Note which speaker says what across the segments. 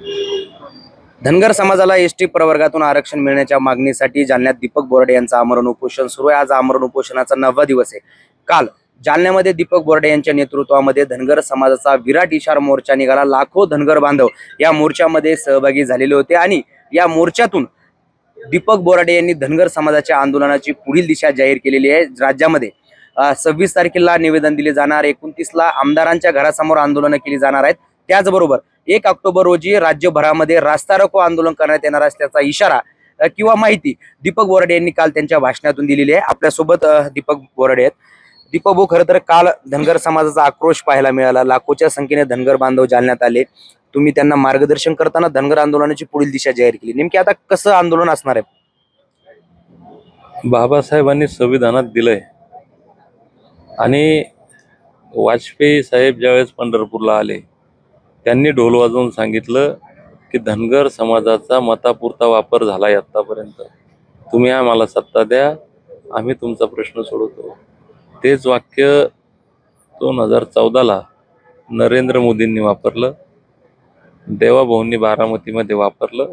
Speaker 1: धनगर समाजाला S T प्रवर्गातून आरक्षण मिळण्याच्या मागणीसाठी जालन्यात दीपक बोर्डे यांचं आमरण उपोषण सुरू आहे. आज आमरण उपोषणाचा नववा दिवस आहे. काल जालन्यामध्ये दीपक बोर्डे यांच्या नेतृत्वामध्ये धनगर समाजाचा विराट इशार मोर्चा निघाला. लाखो धनगर बांधव या मोर्चामध्ये सहभागी झालेले होते आणि या मोर्चातून दीपक बोराडे यांनी धनगर समाजाच्या आंदोलनाची पुढील दिशा जाहीर केलेली आहे. राज्यामध्ये सव्वीस तारखेला निवेदन दिले जाणार एकोणतीसला आमदारांच्या घरासमोर आंदोलनं केली जाणार आहेत. त्याचबरोबर एक ऑक्टोबर रोजी राज्यभरामध्ये रास्ता रोको आंदोलन करण्यात येणार असल्याचा इशारा किंवा माहिती दीपक बोराडे यांनी काल त्यांच्या भाषणातून दिलेली आहे. आपल्यासोबत दीपक बोराडे आहेत. दीपक भाऊ खरं तर काल धनगर समाजाचा आक्रोश पाहायला मिळाला. लाखोच्या संख्येने धनगर बांधव जालण्यात आले. तुम्ही त्यांना मार्गदर्शन करताना धनगर आंदोलनाची पुढील दिशा जाहीर केली. नेमकी आता कसं आंदोलन असणार आहे?
Speaker 2: बाबासाहेबांनी संविधानात दिलंय. आणि वाजपेयी साहेब ज्यावेळेस पंढरपूरला आले त्यांनी ढोल वाजवून सांगितलं की धनगर समाजाचा मतापुरता वापर झाला आहे आत्तापर्यंत तुम्ही आम्हाला सत्ता द्या आम्ही तुमचा प्रश्न सोडवतो. तेच वाक्य दोन हजार चौदाला नरेंद्र मोदींनी वापरलं. देवाभाऊंनी बारामतीमध्ये वापरलं.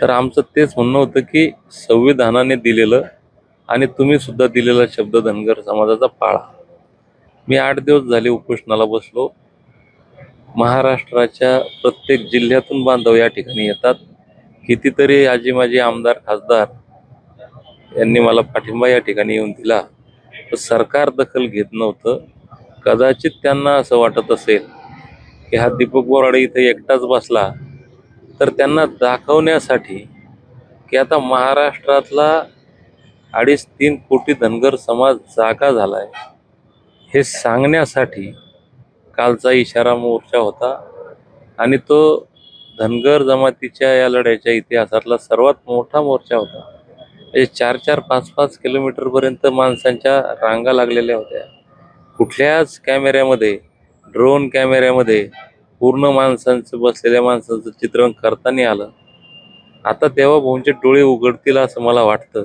Speaker 2: तर आमचं तेच म्हणणं होतं की संविधानाने दिलेलं आणि तुम्ही सुद्धा दिलेला शब्द धनगर समाजाचा पाळा. मी आठ दिवस झाले उपोषणाला बसलो. महाराष्ट्राच्या प्रत्येक जिल्ह्यातून बांधव या ठिकाणी येतात. कितीतरी आजी माझी आमदार खासदार यांनी मला पाठिंबा या ठिकाणी येऊन दिला. तर सरकार दखल घेत नव्हतं. कदाचित त्यांना असं वाटत असेल की हा दीपक बोराडे इथे एकटाच बसला तर त्यांना दाखवण्यासाठी की आता महाराष्ट्रातला अडीच तीन कोटी धनगर समाज जागा झाला आहे हे सांगण्यासाठी कालचा इशारा मोर्चा होता. आणि तो धनगर जमातीच्या या लढ्याच्या इतिहासातला सर्वात मोठा मोर्चा होता. म्हणजे चार चार पाच पाच किलोमीटरपर्यंत माणसांच्या रांगा लागलेल्या होत्या. कुठल्याच कॅमेऱ्यामध्ये ड्रोन कॅमेऱ्यामध्ये पूर्ण माणसांचं बसलेल्या माणसांचं चित्रण करता नाही आलं. आता तेव्हा भाऊंचे डोळे उघडतील असं मला वाटतं.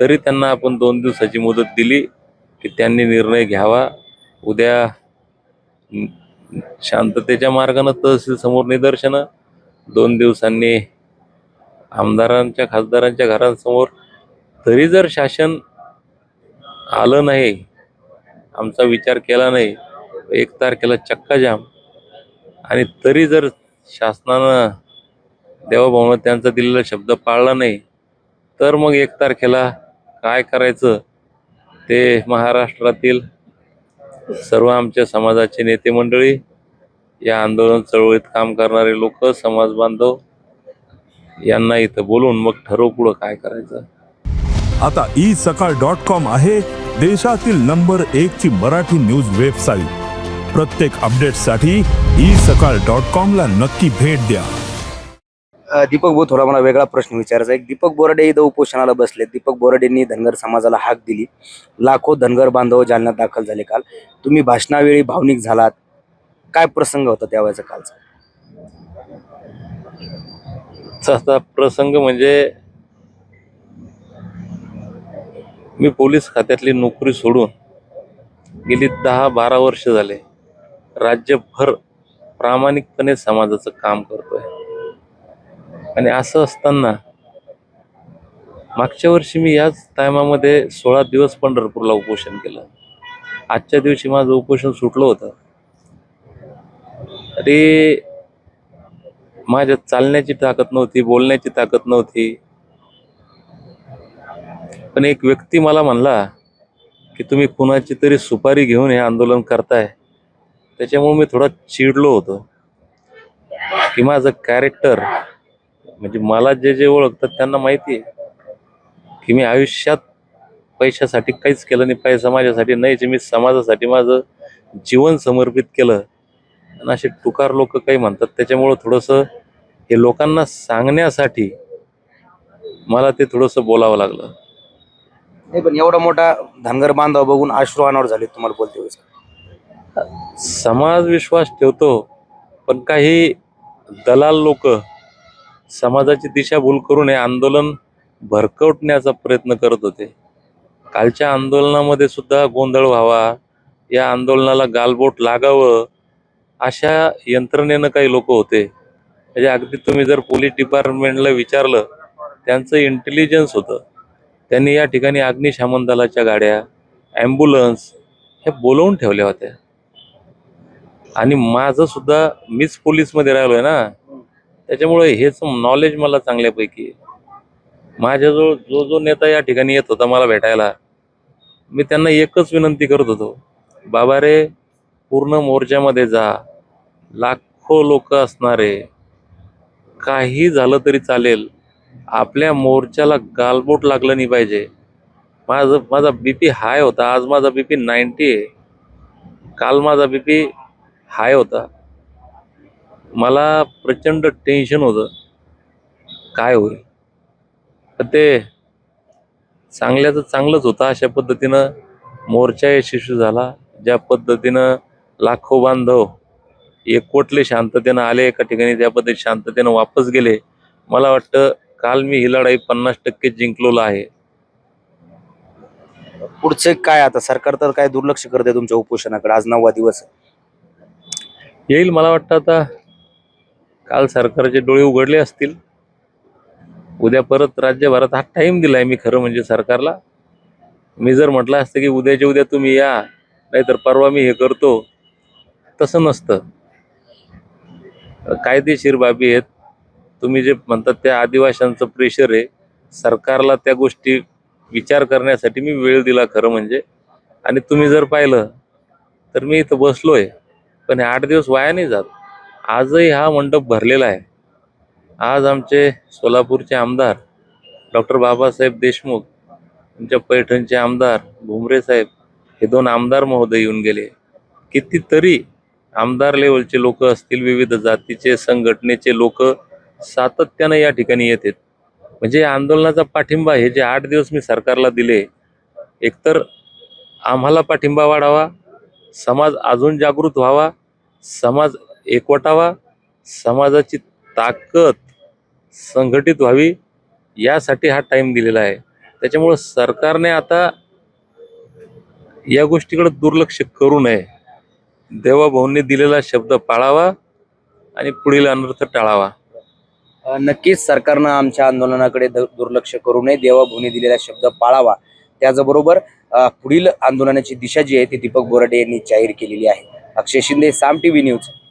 Speaker 2: तरी त्यांना आपण दोन दिवसाची मुदत दिली की त्यांनी निर्णय घ्यावा. उद्या शांततेच्या मार्गानं तहसील समोर निदर्शनं. दोन दिवसांनी आमदारांच्या खासदारांच्या घरांसमोर. तरी जर शासन आलं नाही आमचा विचार केला नाही एक तारखेला चक्काजाम आणि तरी जर शासनानं देवाभाऊनं त्यांचा दिलेला शब्द पाळला नाही तर मग एक तारखेला काय करायचं? ते महाराष्ट्रातील सर्व आमच्या समाजाचे नेते मंडळी या आंदोलन चळवळीत काम करणारे लोक समाज बांधव यांना इथं बोलून मग ठरवू पुढं काय करायचं.
Speaker 3: आता ई सकाळ डॉट कॉम आहे देशातील नंबर एक ची मराठी न्यूज वेबसाईट. प्रत्येक अपडेटसाठी ई सकाळ डॉट कॉम ला नक्की भेट द्या.
Speaker 1: दीपक भाऊ थोडा मला वेगळा प्रश्न विचारायचा आहे. दीपक बोराडे इथं उपोषणाला बसले. दीपक बोराडेंनी धनगर समाजाला हाक दिली. लाखो धनगर बांधव जालन्यात दाखल झाले काल. तुम्ही भाषणावेळी भावनिक झालात. काय प्रसंग होता त्यावेळेचा कालचा?
Speaker 2: प्रसंग म्हणजे मी पोलीस खात्यातली नोकरी सोडून गेली दहा बारा वर्ष झाले. राज्यभर प्रामाणिकपणे समाजाचं काम करतोय. आणि असं असताना मागच्या वर्षी मी याच टायमामध्ये सोळा दिवस पंढरपूरला उपोषण केलं. आजच्या दिवशी माझं उपोषण सुटलं होतं. अरे माझ्यात चालण्याची ताकद नव्हती बोलण्याची ताकद नव्हती. पण एक व्यक्ती मला म्हणला की तुम्ही कुणाची तरी सुपारी घेऊन हे आंदोलन करताय. त्याच्यामुळे मी थोडा चिडलो होतो. की माझं कॅरेक्टर म्हणजे मला जे जे ओळखतात त्यांना माहिती आहे की मी आयुष्यात पैशासाठी काहीच केलं नाही पैसा माझ्यासाठी नाहीच मी समाजासाठी माझं जीवन समर्पित केलं. आणि असे टुकार लोक काही म्हणतात त्याच्यामुळं थोडंसं हे लोकांना सांगण्यासाठी मला ते थोडंसं बोलावं लागलं.
Speaker 1: नाही पण एवढा मोठा धनगर बांधव बघून अश्रू अनावर झाले तुम्हाला बोलते वेळेस.
Speaker 2: समाज विश्वास ठेवतो पण काही दलाल लोक समाजाची दिशाभूल करून हे आंदोलन भरकवटण्याचा प्रयत्न करत होते. कालच्या आंदोलनामध्ये सुद्धा गोंधळ व्हावा या आंदोलनाला गालबोट लागावं अशा यंत्रणेनं काही लोक होते. म्हणजे अगदी तुम्ही जर पोलीस डिपार्टमेंटला विचारलं त्यांचं इंटेलिजन्स होतं. त्यांनी या ठिकाणी अग्निशामन दलाच्या गाड्या ॲम्ब्युलन्स हे बोलवून ठेवल्या होत्या. आणि माझं सुद्धा मीच पोलीसमध्ये राहिलोय ना. त्याच्यामुळे हेच नॉलेज मला चांगल्यापैकी आहे. माझ्याजवळ जो जो नेता या ठिकाणी येत होता मला भेटायला मी त्यांना एकच विनंती करत होतो. बाबा रे पूर्ण मोर्चामध्ये जा. लाखो लोक असणारे काही झालं तरी चालेल. आपल्या मोर्चाला गालबोट लागलं नाही पाहिजे. माझं माझा बी पी हाय होता. आज माझा बी पी नाईन्टी आहे. काल माझा बी पी हाय होता. मला प्रचंड टेन्शन होतं. काय होईल? पण ते चांगल्याचं चांगलंच होतं. अशा पद्धतीनं मोर्चा यशस्वी झाला. ज्या पद्धतीनं लाखो बांधव एकवटले शांततेनं आले एका ठिकाणी त्या पद्धतीने शांततेनं वापस गेले. मला वाटतं काल मी ही लढाई पन्नास टक्के जिंकलेलो आहे.
Speaker 1: पुढचे काय आता? सरकार तर काय दुर्लक्ष करते तुमच्या उपोषणाकडे. आज नववा दिवस.
Speaker 2: येईल मला वाटतं आता. काल सरकारचे डोळे उघडले असतील. उद्या परत राज्यभरात हा टाइम दिलाय मी खरं म्हणजे सरकारला. मी जर म्हटलं असतं की उद्याच्या उद्या तुम्ही या नाहीतर परवा मी हे करतो. तसं नसतं. कायदेशीर बाबी आहेत. तुम्ही जे म्हणतात त्या आदिवाशांचं प्रेशर आहे सरकारला त्या गोष्टी विचार करण्यासाठी मी वेळ दिला खरं म्हणजे. आणि तुम्ही जर पाहिलं तर मी इथं बसलो आहे पण हे आठ दिवस वाया नाही जात. आजही हा मंडप भरलेला आहे. आज आमचे सोलापूरचे आमदार डॉक्टर बाबासाहेब देशमुख आमच्या पैठणचे आमदार भुमरे साहेब हे दोन आमदार महोदय येऊन गेले. कितीतरी आमदार लेवलचे लोक असतील विविध जातीचे संघटनेचे लोक सातत्यानं या ठिकाणी येतात. म्हणजे आंदोलनाचा पाठिंबा हे जे आठ दिवस मी सरकारला दिले एकतर आम्हाला पाठिंबा वाढावा समाज अजून जागृत व्हावा समाज एकवटावा समाजाची ताकद संघटित व्हावी यासाठी हा टाइम दिलेला आहे. त्याच्यामुळं सरकारने आता या गोष्टीकडे दुर्लक्ष करू नये. देवाभाऊंनी दिलेला शब्द पाळावा आणि पुढील अनर्थ टाळावा.
Speaker 1: नक्कीच सरकारनं आमच्या आंदोलनाकडे द- दुर्लक्ष करू नये. देवाभूनी दिलेला शब्द पाळावा. त्याचबरोबर पुढील आंदोलनाची दिशा जी आहे ती दीपक बोराडे यांनी जाहीर केलेली आहे. Akshay Shinde Saam TV news.